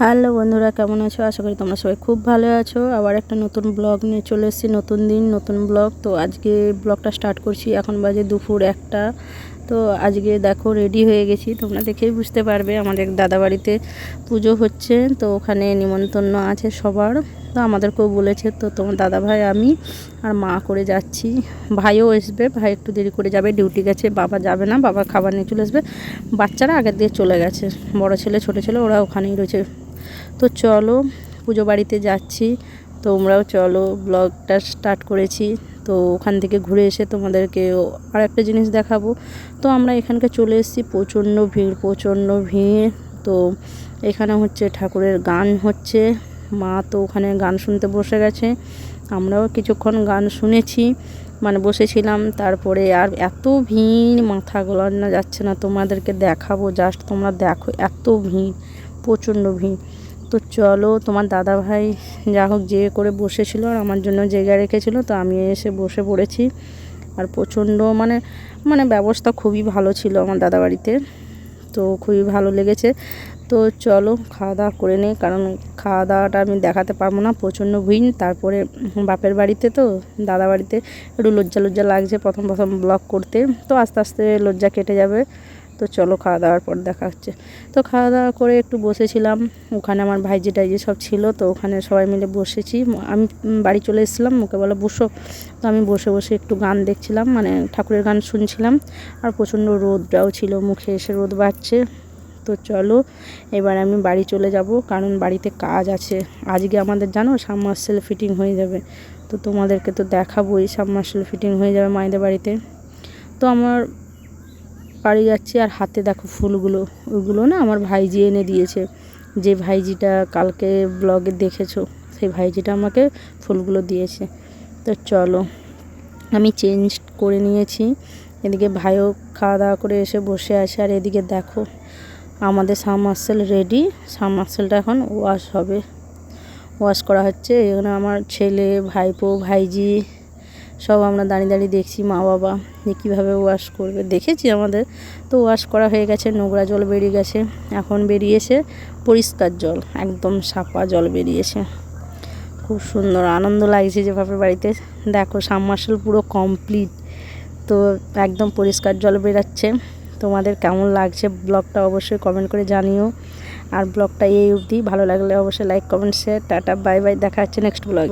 Hello বন্ধুরা, কেমন আছো? আশা করি তোমরা সবাই খুব ভালো আছো। আবার একটা নতুন ব্লগ নিয়ে চলে এসেছি, নতুন দিন, নতুন ব্লগ। তো আজকে ব্লগটা স্টার্ট করছি, এখন বাজে দুপুর একটা। তো আজকে দেখো রেডি হয়ে গেছি। তোমরা দেখেই বুঝতে পারবে, আমাদের দাদা বাড়িতে পুজো হচ্ছে, তো ওখানে নিমন্ত্রণ আছে সবার। তো আমাদেরকেও বলেছে, তো তোমার দাদা ভাই আমি আর মা করে যাচ্ছি। ভাইও আসবে ভাই একটু দেরি করে যাবে ডিউটি গেছে, বাবা যাবে না, বাবা খাবার নিয়ে চলে আসবে বাচ্চারা আগের দিয়ে চলে গেছে, বড় ছেলে, ছোটো ছেলে, ওরা ওখানেই রয়েছে। তো চলো, পুজো বাড়িতে যাচ্ছি। তোমরাও চলো, ব্লগটা স্টার্ট করেছি। তো ওখান থেকে ঘুরে এসে তোমাদেরকে আর একটা জিনিস দেখাবো। তো আমরা এখানকে চলে এসেছি, প্রচণ্ড ভিড় প্রচণ্ড ভিড়। তো এখানে হচ্ছে ঠাকুরের গান হচ্ছে। মা তো ওখানে গান শুনতে বসে গেছে। আমরাও কিছুক্ষণ গান শুনেছি। মানে বসেছিলাম, তারপরে আর এত ভিড়, মাথা গলানো যাচ্ছে না। তোমাদেরকে দেখাবো, জাস্ট তোমরা দেখো, এত ভিড়, প্রচণ্ড ভিড়। তো চলো, তোমার দাদা ভাই যা হোক যে করে বসেছিল আর আমার জন্য জায়গা রেখেছিল, তো আমি এসে বসে পড়েছি। আর প্রচণ্ড মানে মানে ব্যবস্থা খুবই ভালো ছিল আমার দাদা বাড়িতে তো খুবই ভালো লেগেছে। তো চলো খাওয়া দাওয়া করে নিই, কারণ খাওয়া দাওয়াটা আমি দেখাতে পারব না, প্রচণ্ড ভিড়। তারপরে বাপের বাড়িতে তো দাদা বাড়িতে একটু লজ্জা লজ্জা লাগছে প্রথম প্রথম ব্লগ করতে। তো আস্তে আস্তে লজ্জা কেটে যাবে। তো চলো খাওয়া দাওয়ার পর দেখা হচ্ছে। তো খাওয়া দাওয়া করে একটু বসেছিলাম, ওখানে আমার ভাইজি টাইজি সব ছিল, তো ওখানে সবাই মিলে বসেছি। আমি বাড়ি চলে এসেছিলাম, ওকে বলে বসো। তো আমি বসে বসে একটু গান দেখছিলাম মানে ঠাকুরের গান শুনছিলাম। আর প্রচণ্ড রোদটাও ছিল, মুখে এসে রোদ বাড়ছে। তো চলো, এবার আমি বাড়ি চলে যাব, কারণ বাড়িতে কাজ আছে। আজকে আমাদের জানো সাবমার্সেল ফিটিং হয়ে যাবে। তো তোমাদেরকে তো দেখাবোই সাবমার্সেল ফিটিং হয়ে যাবে মায়েদের বাড়িতে। তো আমার বাড়ি যাচ্ছি আর হাতে দেখো ফুলগুলো ওইগুলো না আমার ভাইজি এনে দিয়েছে। যে ভাইজিটা কালকে ব্লগে দেখেছ, সেই ভাইজিটা আমাকে ফুলগুলো দিয়েছে। তো চলো, আমি চেঞ্জ করে নিয়েছি। এদিকে ভাইও খাওয়া দাওয়া করে এসে বসে আছে আর এদিকে দেখো, আমাদের সাবমার্সেল রেডি সাবমার্সেলটা এখন ওয়াশ হবে। ওয়াশ করা হচ্ছে। এখানে আমার ছেলে, ভাইপো, ভাইজি সব আমরা দাঁড়িয়ে দাঁড়িয়ে দেখছি মা বাবা, যে কীভাবে ওয়াশ করবে। দেখেছি আমাদের, তো ওয়াশ করা হয়ে গেছে, নোংরা জল বেরিয়ে গেছে। এখন বেরিয়েছে পরিষ্কার জল, একদম সাফা জল বেরিয়েছে। খুব সুন্দর, আনন্দ লাগছে যে বাড়িতে। দেখো, সাবমার্শাল পুরো কমপ্লিট তো একদম পরিষ্কার জল বেরাচ্ছে। তোমাদের কেমন লাগছে ব্লগটা অবশ্যই কমেন্ট করে জানিও। আর ব্লগটা এই অবধি, ভালো লাগলে অবশ্যই like comment share tata bye bye দেখা হচ্ছে নেক্সট ব্লগ